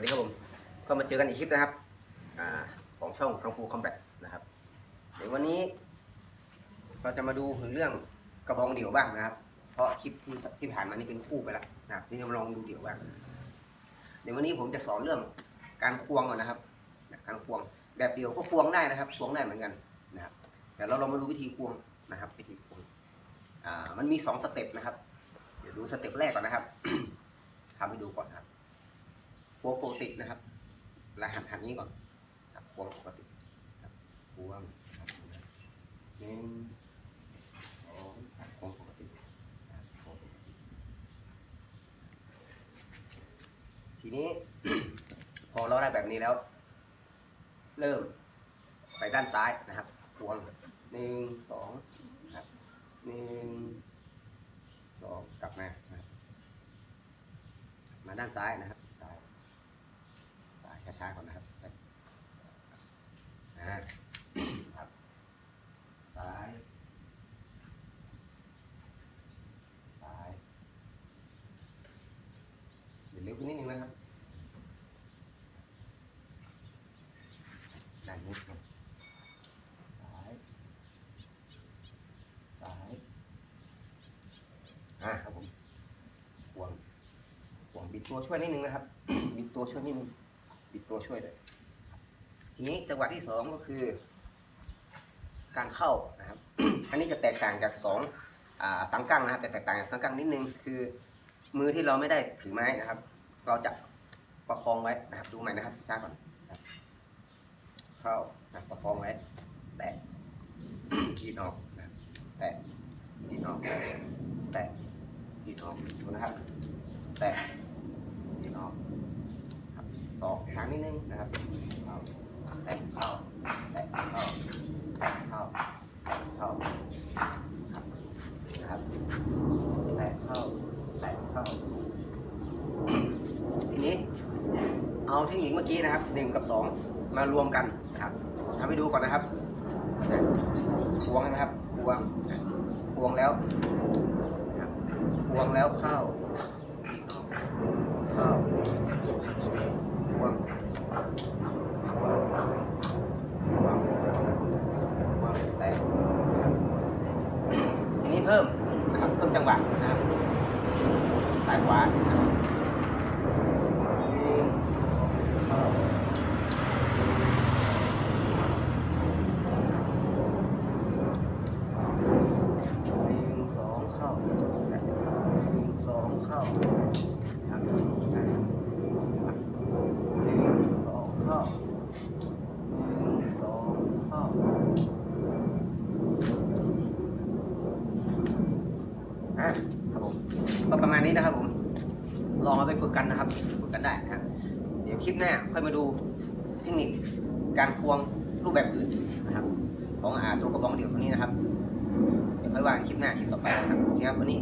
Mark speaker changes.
Speaker 1: วัสดีครับผม ก็มาเจอกันอีกคลิปนะครับอของช่องกังฟูคอมแบทนะครับ เดี๋ยววันนี้ เราจะมาดูถึงเรื่องกระบองเดี่ยวบ้างนะครับ เพราะคลิปที่ที่ผ่านมานี่เป็นคู่ไปแล้วนะครับนี่เรามาลองดูเดี่ยวบ้าง เดี๋ยววันนี้ผมจะสอนเรื่องการควงก่อนนะครับ การควงแบบเดี่ยวก็ควงได้นะครับ ควงได้เหมือนกันนะครับ แต่เราลองมาดูวิธีควงนะครับวิธีควงอ่ามันมีสองสเต็ปนะครับ เดี๋ยวดูสเต็ปแรกก่อนนะครับทำให้ดูก่อนครับ ควปกตินะครับแล้วหันหันนี้ก่อนครับควปกติครับควงครับหนึ่งสองควงปกติบวงปกติทีนี้ พอเราได้แบบนี้แล้ว เริ่มไปด้านซ้ายนะครับควงหนึ่งสองครับหนึ่งสองกลับมานะบมาด้านซ้ายนะครับ ช้าๆก่อนนะครับซ้ายอ่าครับซ้ายซ้ายเดี๋ยวเร็วขึ้นนิดนึงนะครับด้นนี้ครับซ้ายซ้ายอ่าครับผมควงผมบิดตัวช่วยนิดนึงนะครับ บิดตัวช่วยนิดนึง บิดตัวช่วยเลยทีนี้จังหวะที่สองก็คือ การเข้านะครับ อันนี้จะแตกต่างจากสองสังกังนะครับแต่แตกต่างจากสังกังนิดนึงคือ มือที่เราไม่ได้ถือไม้นะครับ เราจะประคองไว้นะครับ ดูใหม่นะครับช้าก่อนนะครับเข้านะประคองไว้แตะดีดออกนะแตะดีดออกแตะดีดออกดูนะครับ แตะดีดออกครับสองครั้ง นึงนะครับเข้าแตะเข้าแตะเข้าแตะเข้าแตะเข้านะครับแตะเข้าแตะเข้า ทีนี้เอาเทคนิคเมื่อกี้นะครับหนึ่งกับสองมารวมกันนะครับทำให้ดูก่อนนะครับนะควงนะครับควงนะควงแล้วนะครับควงแล้วเข้าเข้าควงควงควงควงแตะนะครับทีนี้เพิ่มนะครับเพิ่มจังหวะนะครับ ซ้ายข ประมาณนี้นะครับผม ลองเอาไปฝึกกันนะครับ ฝึกกันได้นะครับ เดี๋ยวคลิปหน้าค่อยมาดูเทคนิคการควงรูปแบบอื่นนะครับ ของอาตัวกระบองเดี่ยวตัวนี้นะครับ เดี๋ยวค่อยว่ากันคลิปหน้าคลิปต่อไปนะครับโอเคครับวันนี้